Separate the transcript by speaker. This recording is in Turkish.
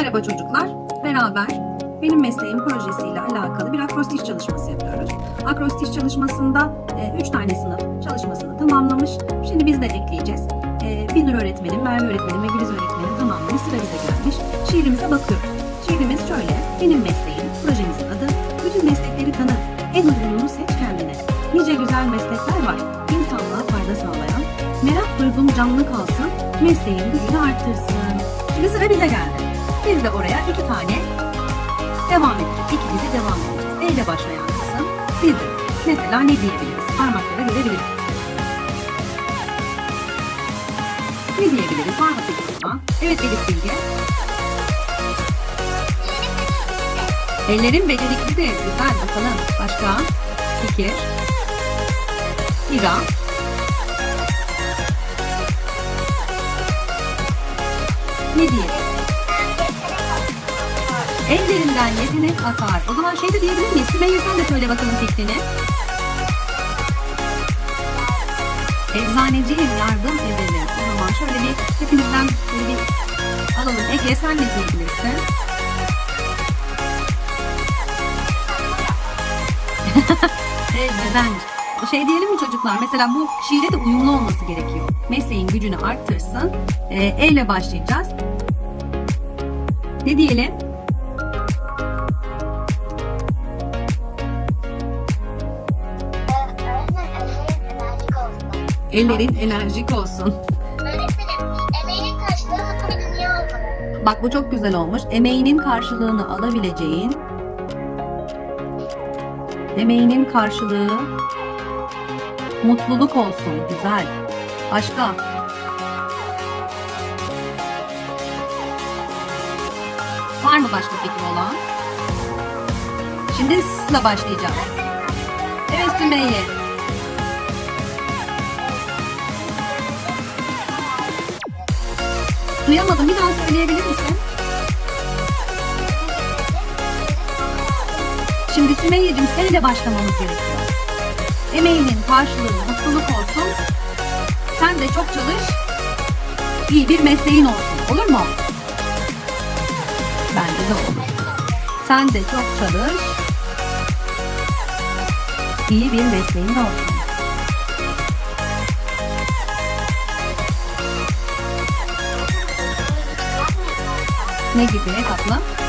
Speaker 1: Merhaba çocuklar. Beraber benim mesleğim projesiyle alakalı bir akrostiş çalışması yapıyoruz. Akrostiş çalışmasında 3 tane sınıf çalışmasını tamamlamış. Şimdi biz de ekleyeceğiz. E, Binur öğretmenim, Merve öğretmenim ve Güliz öğretmenim tamamlamış. Sıra bize gelmiş. Şiirimize bakıyoruz. Şiirimiz şöyle. Benim mesleğim, projemizin adı. Bütün meslekleri tanı. En uygununu seç kendine. Nice güzel meslekler var. İnsanlığa fayda sağlayan. Merak duygun canlı kalsın. Mesleğin gücünü arttırsın. Şimdi sıra bize geldi. Biz de oraya iki tane devam edeceğiz. İkimizi devam edeceğiz. E ile başlayan kısım bizim. Mesela ne diyebiliriz? Parmaklara görebiliriz. Ne diyebiliriz? Var mı? Evet Elif Bilge. Ellerin becerikli de güzel bakalım. Başka? Fikir. İra. Ne diyelim? Ellerinden yetenek akar. O zaman şey de diyebilir miyiz? Sümeyye sen de söyle bakalım fikrini. Eczaneciye yardım edelim. O zaman şöyle bir hepinizden böyle bir alalım. Ege sen ne diyebilirsin? Güzelmiş. Şey diyelim mi çocuklar? Mesela bu şiire de uyumlu olması gerekiyor. Mesleğin gücünü arttırsın. Ee, E ile başlayacağız. Ne diyelim? Ellerin enerjik olsun.
Speaker 2: Öğretmenim, karşılığı.
Speaker 1: Bak bu çok güzel olmuş. Emeğinin karşılığını alabileceğin emeğinin karşılığı mutluluk olsun. Güzel. Başka? Var mı başka fikri olan? Şimdi sizle başlayacağız. Evet Sümeyye. Duyamadım. Bir daha söyleyebilir misin? Şimdi Sümeyye'cim seninle başlamamız gerekiyor. Emeğinin karşılığı mutluluk olsun. Sen de çok çalış. İyi bir mesleğin olsun. Olur mu? Bence de olur. Sen de çok çalış. İyi bir mesleğin olsun. Ne gibi tatlım?